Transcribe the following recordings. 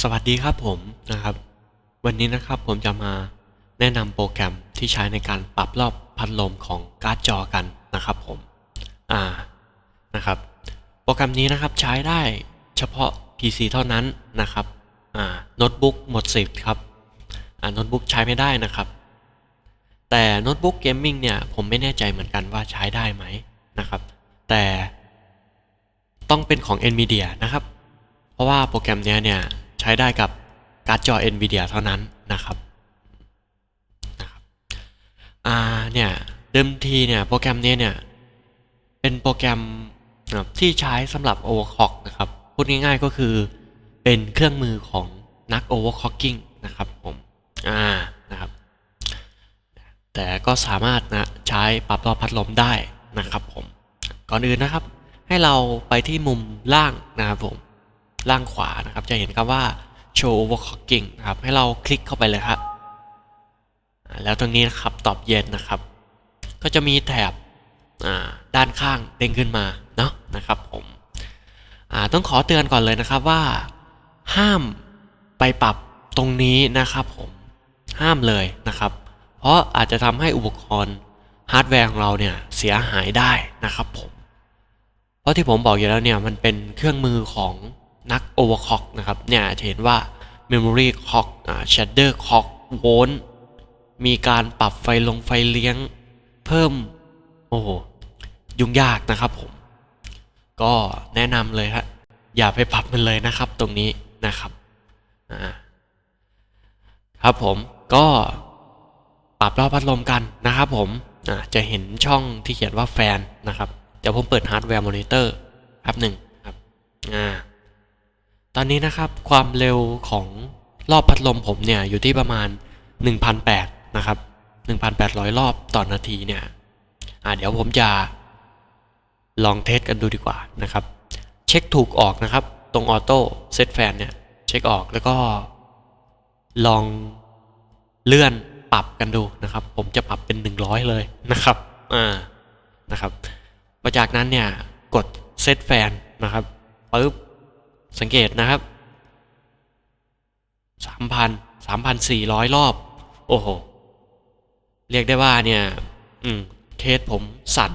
สวัสดีครับผมนะครับ วันนี้นะครับผมจะมาแนะนำโปรแกรมที่ใช้ในการปรับรอบพัดลมของการ์ดจอกันนะครับผมอ่านะครับ โปรแกรมนี้นะครับใช้ได้เฉพาะ PC เท่านั้นนะครับอ่าโน้ตบุ๊กหมดสิทธิ์ครับอ่าโน้ตบุ๊กใช้ไม่ได้นะครับ แต่โน้ตบุ๊กเกมมิ่งเนี่ยผมไม่แน่ใจเหมือนกันว่าใช้ได้ไหมนะครับ แต่ต้องเป็นของ NVIDIA นะครับ เพราะว่าโปรแกรมเนี้ยเนี่ย ใช้ได้กับการ์ดจอ NVIDIA เท่านั้นนะครับนะครับอ่าเนี่ยเดิมทีเนี่ยโปรแกรมนี้เนี่ยเป็นโปรแกรมที่ใช้สำหรับ overclock นะครับ พูดง่ายๆก็คือเป็นเครื่องมือของนัก overclocking นะครับผมอ่านะครับแต่ก็สามารถนะใช้ปรับรอบพัดลมได้นะครับผมก่อนอื่นนะครับ ให้เราไปที่มุมล่างนะครับผม ล่างขวานะครับ จะเห็นคำว่า show overclocking นะครับ ให้เราคลิกเข้าไปเลยครับแล้วตรงนี้นะครับตอบเย็นนะครับ ก็จะมีแถบด้านข้างเด้งขึ้นมาเนาะนะครับผมต้องขอเตือนก่อนเลยนะครับว่า ห้ามไปปรับตรงนี้นะครับผมห้ามเลยนะครับ เพราะอาจจะทำให้อุปกรณ์ฮาร์ดแวร์ของเราเนี่ยเสียหายได้นะครับผมเพราะที่ผมบอกอยู่แล้วเนี่ยมันเป็นเครื่องมือของ นัก overclock นะครับเนี่ยจะเห็นว่า memory clock อ่า shader clock volt มีการปรับไฟลงไฟเลี้ยงเพิ่ม โอ้โห ยุ่งยากนะครับผม ก็แนะนำเลยฮะอย่าไปปรับมันเลยนะครับตรงนี้นะครับอ่าครับผมก็ปรับรอบพัดลมกันนะครับผมอ่าจะเห็นช่องที่เขียนว่าแฟนนะครับ เดี๋ยวผมเปิดฮาร์ดแวร์มอนิเตอร์แป๊บหนึ่งครับอ่า ตอนนี้นะครับความเร็วของรอบพัดลมผมเนี่ยอยู่ที่ประมาณ 1,800นะครับ 1,800 รอบต่อนาทีเนี่ยอ่าเดี๋ยวผมจะลองเทสกันดูดีกว่านะครับ เช็คถูกออกนะครับ ตรงออโต้เซตแฟนเนี่ยเช็คออกแล้วก็ ลองเลื่อนปรับกันดูนะครับ ผมจะปรับเป็น 100 เลยนะครับอ่านะครับพอจากนั้นเนี่ยกดเซตแฟนนะครับปึ๊บ สังเกตนะครับ 3,000 3,400 รอบ โอ้โห เรียกได้ว่าเนี่ย อืม เคสผมสั่น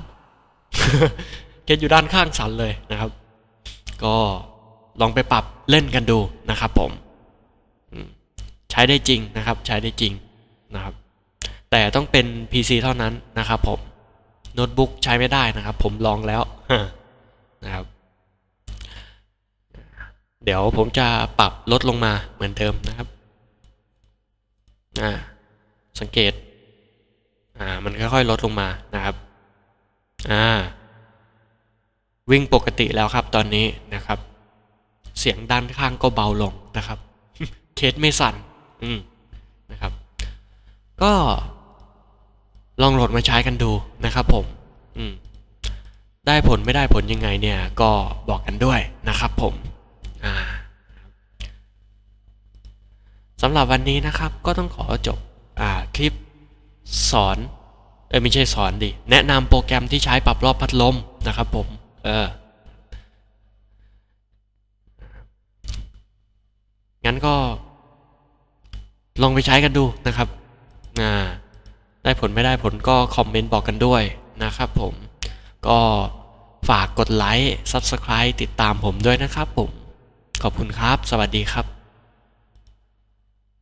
เคสอยู่ด้านข้างสั่นเลยนะครับ ก็ลองไปปรับเล่นกันดูนะครับผมอืมใช้ได้จริงนะครับ ใช้ได้จริงนะครับ แต่ต้องเป็น PC เท่านั้นนะครับผม โน้ตบุ๊กใช้ไม่ได้นะครับ ผมลองแล้วนะครับ เดี๋ยวผมจะปรับลดลงมาเหมือนเดิมนะครับอ่าสังเกตอ่ามันค่อยๆลดลงมานะครับอ่าวิ่งปกติแล้วครับตอนนี้นะครับ เสียงด้านข้างก็เบาลงนะครับ เคสไม่สั่นอืมนะครับ ก็ลองโหลดมาใช้กันดูนะครับผมอืมได้ผลไม่ได้ผลยังไงเนี่ยก็บอกกันด้วยนะครับผม อ่า สำหรับวันนี้นะครับก็ต้องขอจบอคลิปสอนเออไม่ใช่สอนดิ แนะนำโปรแกรมที่ใช้ปรับรอบพัดลมนะครับผม เออ งั้นก็ ลองไปใช้กันดูนะครับอ่าได้ผลไม่ได้ผลก็คอมเมนต์บอกกันด้วยนะครับผม ก็ฝากกดไลค์ Subscribe ติดตามผมด้วยนะครับผม ขอบคุณครับ สวัสดีครับ